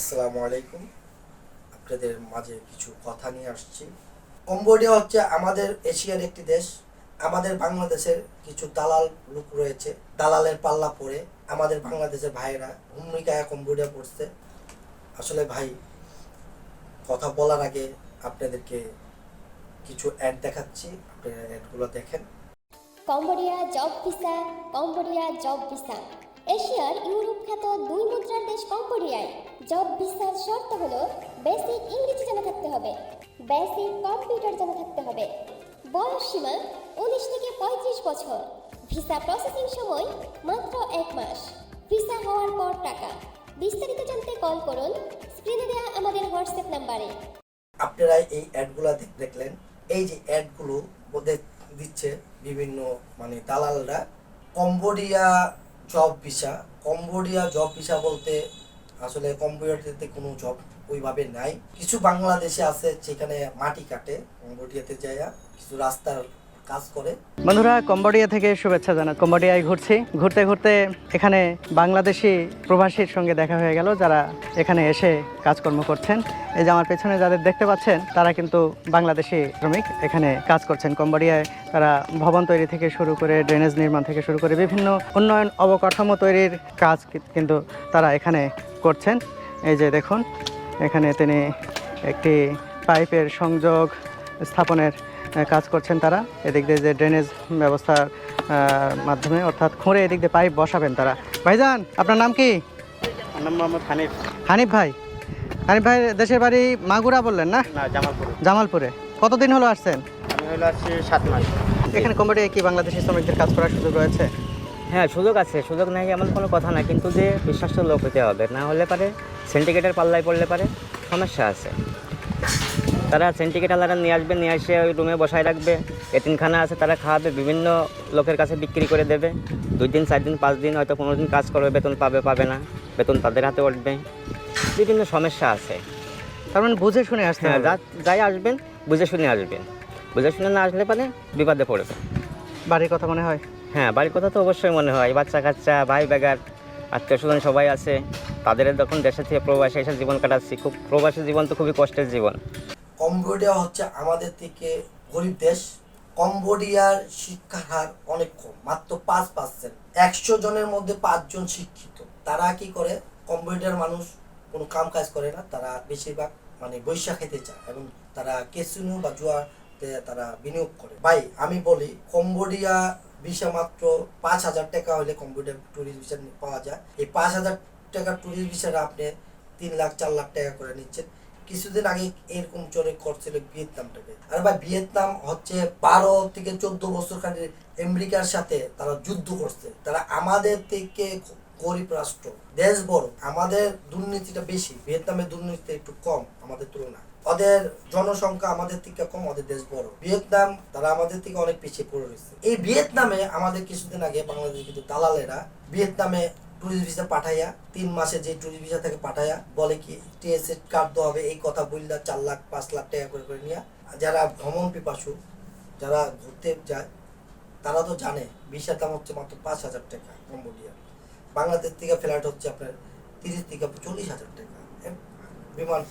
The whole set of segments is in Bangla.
আসসালামু আলাইকুম। আপনাদের মাঝে কিছু কথা নিয়ে আসছি। কম্বোডিয়া হচ্ছে আমাদের এশিয়ার একটি দেশ। আমাদের বাংলাদেশের কিছু দালাল লোক রয়েছে। দালালের পাল্লা পড়ে আমাদের বাংলাদেশের ভাইয়েরা ভূমিকায় কম্বোডিয়া পড়ছে। আসলে ভাই, কথা বলার আগে আপনাদেরকে কিছু অ্যাড দেখাচ্ছি। আপনারা অ্যাডগুলো দেখেন। Cambodia job visa, Cambodia job visa. এশিয়ার ইউরোপ খ্যাত দুই মুদ্রার দেশ কম্বোডিয়ায়। জব ভিসার শর্ত হলো বেসিক ইংরেজি জানা থাকতে হবে। বেসিক কম্পিউটার জানা থাকতে হবে। বয়স সীমা উনিশ থেকে পঁয়ত্রিশ বছর। ভিসা প্রসেসিং সময় মাত্র এক মাস। ভিসা হওয়ার পর টাকা। বিস্তারিত জানতে কল করুন। স্ক্রিনে দেওয়া আমাদের হোয়াটসঅ্যাপ নাম্বারে। আপনারা এই অ্যাডগুলো দেখলেন। এই যে অ্যাডগুলো ওদের দিচ্ছে বিভিন্ন মানে দালালরা। Cambodia job visa Cambodia job visa বলতে আসলে কম্বোডিয়াতে কোনো জব ওইভাবে নাই। কিছু বাংলাদেশে আছে যেখানে মাটি কাটে কম্বোডিয়াতে যায় কিছু রাস্তার কাজ করে। বন্ধুরা, কম্বোডিয়া থেকে শুভেচ্ছা জানা কম্বোডিয়ায় ঘুরছি। ঘুরতে ঘুরতে এখানে বাংলাদেশি প্রবাসীর সঙ্গে দেখা হয়ে গেল, যারা এখানে এসে কাজকর্ম করছেন। এই যে আমার পেছনে যাদের দেখতে পাচ্ছেন, তারা কিন্তু বাংলাদেশি শ্রমিক এখানে কাজ করছেন। কম্বোডিয়ায় তারা ভবন তৈরি থেকে শুরু করে, ড্রেনেজ নির্মাণ থেকে শুরু করে বিভিন্ন উন্নয়ন অবকাঠামো তৈরির কাজ কিন্তু তারা এখানে করছেন। এই যে দেখুন, এখানে তিনি একটি পাইপের সংযোগ স্থাপনের কাজ করছেন তারা। এদিক দিয়ে যে ড্রেনেজ ব্যবস্থার মাধ্যমে অর্থাৎ খুঁড়ে এদিক দিয়ে পাইপ বসাবেন তারা। ভাইজান আপনার নাম কি? নাম মোহাম্মদ হানিফ। হানিফ ভাই। হানিফ ভাই দেশের বাড়ি মাগুরা বললেন না? না জামালপুর। জামালপুরে। কতদিন হলো আসছেন? আমি হলো আসছি সাত মাস। এখানে কম্বোডিয়ায় কি বাংলাদেশি শ্রমিকদের কাজ করার সুযোগ রয়েছে? হ্যাঁ সুযোগ আছে। সুযোগ নাই এমন কোনো কথা না কিন্তু যে বিশ্বাস্ত লোক হতে হবে না হলে পারে সিন্ডিকেটের পাল্লায় পড়লে পারে সমস্যা আছে। তারা সিন্ডিকেট আলাদা নিয়ে আসবে নিয়ে এসে ওই রুমে বসায় রাখবে। এতিমখানা আছে তারা খাওয়াবে বিভিন্ন লোকের কাছে বিক্রি করে দেবে। দুই দিন চার দিন পাঁচ দিন হয়তো পনেরো দিন কাজ করবে বেতন পাবে পাবে না। বেতন তাদের হাতে উঠবে। বিভিন্ন সমস্যা আছে। তার মানে বুঝে শুনে আসতে হ্যাঁ যা যাই আসবেন বুঝে শুনে আসবেন। বুঝে শুনে না আসলে পারে বিপদে পড়বে। বাড়ির কথা মনে হয়? হ্যাঁ বাড়ির কথা তো অবশ্যই মনে হয়। বাচ্চা কাচ্চা ভাই বেগার আত্মীয় স্বজন সবাই আছে। তাদের যখন দেশে থেকে প্রবাসে এসে জীবন কাটাচ্ছি। খুব প্রবাসী জীবন তো খুবই কষ্টের জীবন। কম্বোডিয়া হচ্ছে আমাদের থেকে গরিব দেশ। কম্বোডিয়ার শিক্ষার হার অনেক কম, মাত্র পাঁচ পার্সেন্ট একশো জনের মধ্যে পাঁচজন শিক্ষিত। তারা কি করে? কম্বোডিয়ার মানুষ কোনো কাম কাজ করে না, তারা বেশিরভাগ মানে বৈশাখ খেতে চায় এবং তারা কেসিনো বা জুয়াতে তারা বিনিয়োগ করে। ভাই, আমি বলি, কম্বোডিয়া ভিসা মাত্র পাঁচ হাজার টাকা হলে কম্বোডিয়া ট্যুরিস্ট ভিসা পাওয়া যায়। এই পাঁচ হাজার টাকা ট্যুরিস্ট ভিসাটা আপনি তিন লাখ, চার লাখ টাকা করে নিচ্ছেন। কিছুদিন আগে এরকম চলে করছিল ভিয়েতনামটাকে। আর ভাই, ভিয়েতনাম হচ্ছে বারো থেকে চোদ্দ বছর খালি আমেরিকার সাথে তারা যুদ্ধ করছে। তারা আমাদের থেকে গরিব রাষ্ট্র, দেশ বড়। আমাদের দুর্নীতিটা বেশি, ভিয়েতনামের দুর্নীতি একটু কম আমাদের তুলনায়। ওদের জনসংখ্যা আমাদের থেকে কম, ওদের দেশ বড়। ভিয়েতনাম তারা আমাদের থেকে অনেক পিছিয়ে পড়ে রয়েছে। এই ভিয়েতনামে আমাদের কিছুদিন আগে বাংলাদেশ কিন্তু দালালেরা ভিয়েতনামে ট্যুরিস্ট ভিসা পাঠাইয়া, তিন মাসে যে ট্যুরিস্ট ভিসা থেকে পাঠাইয়া বলে কি টিএসএ কার্ড দেওয়া হবে, এই কথা বললা চার লাখ, পাঁচ লাখ টাকা করে করে নিয়ে। যারা ভ্রমণ পিপাসু, যারা ঘুরতে যায়, তারা তো জানে ভিসার দাম হচ্ছে মাত্র পাঁচ হাজার টাকা কম্বোডিয়া বাংলাদেশ থেকে ফ্লাইট হচ্ছে আপনার তিরিশ থেকে চল্লিশ হাজার টাকা। বিমান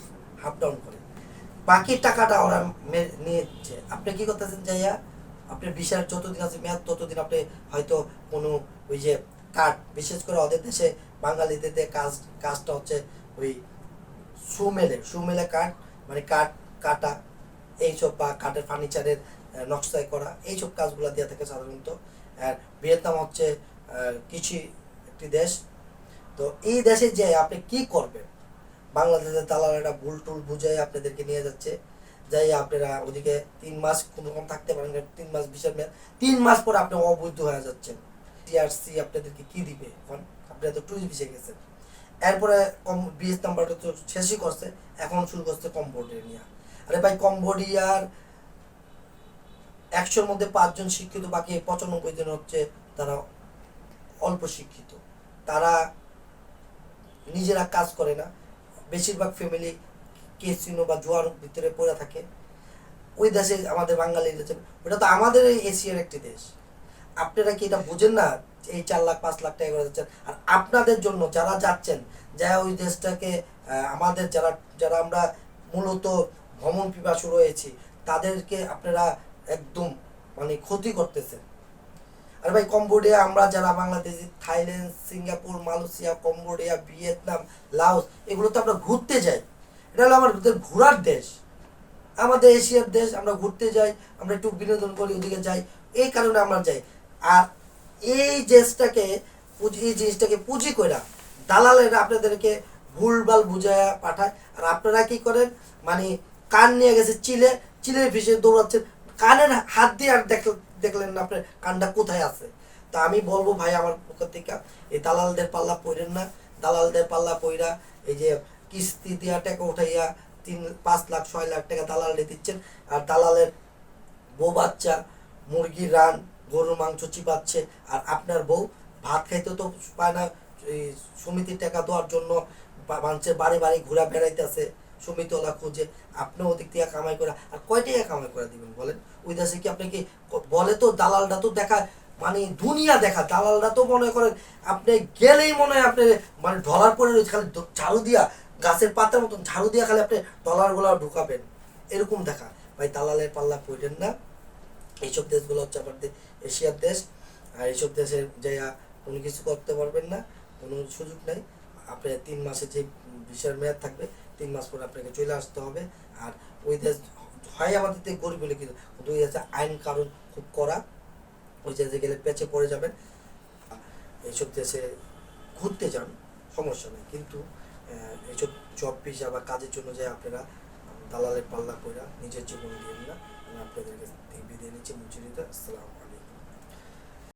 হাফ ডাউন করে। বাকি টাকাটা ওরা নিয়েছে আপনি কি করতেছেন যাইয়া আপনার ভিসার যতদিন আছে মেয়াদ, ততদিন আপনি হয়তো কোনো ওই যে কাঠ, বিশেষ করে ওদের দেশে বাঙালিদের কাজ, কাজটা হচ্ছে ওই সুমেলে সুমেলে কাঠ মানে কাঠ, কাটা, এইসব বা কাঠের ফার্নিচারের নকশায় করা, এইসব কাজগুলো দিয়ে থাকে সাধারণত। আর ভিয়েতনাম হচ্ছে কৃষি একটি দেশ। তো এই দেশে যে আপনি কি করবেন? বাংলাদেশের দালালেরা ভুল টুল বুঝে আপনাদেরকে নিয়ে যাচ্ছে। যাই আপনারা ওদিকে তিন মাস কোনো রকম থাকতে পারেন তিন মাস মেয়াদ, তিন মাস পরে আপনি অবৈধ হয়ে যাচ্ছেন। টিআরসি আপনাদেরকে কি দিবে? এখন আপনারা তো টুরিস্ট ভিসে গেছেন। এরপরে কম বিএস নাম্বারটা তো শেষই করছে, এখন শুরু করছে কম্বোডিয়া আরে ভাই, কম্বোডিয়ার একশোর মধ্যে পাঁচজন শিক্ষিত, বাকি পঁচানব্বই জন হচ্ছে তারা অল্প শিক্ষিত। তারা নিজেরা কাজ করে না। বেশিরভাগ ফ্যামিলি কেসিনো বা জুয়ার ভিতরে পড়ে থাকে। ওই দেশে আমাদের বাঙালি দেশে ওটা তো আমাদের এশিয়ার একটি দেশ। আপনারা কি এটা বুঝেন না? এই চার লাখ, পাঁচ লাখ টাকা করে যাচ্ছেন। আর আপনাদের জন্য যারা যাচ্ছেন যা ওই দেশটাকে আমাদের যারা যারা আমরা মূলত ভ্রমণ পিপাসু রয়েছি, তাদেরকে আপনারা একদম মানে ক্ষতি করতেছেন। আর ভাই, কম্বোডিয়া, আমরা যারা Bangladeshi, Thailand, Singapore, Malaysia, Cambodia, Vietnam, Laos, এগুলো তো আমরা ঘুরতে যাই। এটা হলো আমাদের ঘোরার দেশ। আমাদের এশিয়ার দেশ, আমরা ঘুরতে যাই, আমরা একটু বিনোদন করি, ওদিকে যাই। এই কারণে আমরা যাই। আর এই পুঁজি- এই জিনিসটাকে পুঁজি কইরা দালালেরা আপনাদেরকে ভুলভাল বুঝায়া পাঠায়। আর আপনারা কি করেন? মানে কান নিয়ে গেছে চিলে, চিলের ভিসে দৌড়াচ্ছেন। কানের হাত দিয়ে আর দেখ দেখলেন না আপনার কানটা কোথায় আছে? তা আমি বলব ভাই আমার পক্ষ থেকে, এই দালালদের পাল্লা পড়েন না। দালালদের পাল্লা পইরা এই যে কিস্তি দিয়া টাকা উঠাইয়া তিন পাঁচ লাখ, ছয় লাখ টাকা দালালে দিচ্ছেন। আর দালালের বউ বাচ্চা মুরগির রান গরুর মাংস চিপাচ্ছে, আর আপনার বউ ভাত খাইতে তো পায় না সমিতির টাকা দেওয়ার জন্য মানুষের বাড়ি বাড়ি ঘোরা বেড়াইতেছে সমিতিওয়ালা খুঁজে আপনি ওদিক থেকে কামাই করে, আর কয় টাকা কামাই করে দিবেন বলেন? ওই দেশে কি আপনি কি বলে তো দালালটা তো দেখা মানে দুনিয়া দেখা দালালরা তো মনে করেন আপনি গেলেই মনে হয় আপনি মানে ডলার পরে রয়েছে, খালি ঝাড়ু দিয়া, গাছের পাতার মতন ঝাড়ু দিয়া খালি আপনি ডলারগুলো ঢুকাবেন, এরকম দেখা ভাই দালালের পাল্লা পড়েন না। এইসব দেশগুলো হচ্ছে আমাদের এশিয়ার দেশ, আর এইসব দেশের যাইয়া কোনো কিছু করতে পারবেন না, কোনো সুযোগ নাই। আপনার তিন মাসে যে ভিসার মেয়াদ থাকবে, তিন মাস পরে আপনাকে চলে আসতে হবে। আর ওই দেশ হয় আমাদের থেকে গরিব বলে কিন্তু ওই দেশে আইন কারণ খুব করা ওই দেশে গেলে পেঁচে পড়ে যাবেন। এইসব দেশে ঘুরতে যান, সমস্যা নেই। কিন্তু এইসব জব ভিসা বা কাজের জন্য যে আপনারা দালালের পাল্লা কইরা নিজের জীবন দিন না। আমি আপনাদের কাছ থেকে বিদায় নিচ্ছি মুচিরিতে আসসালাম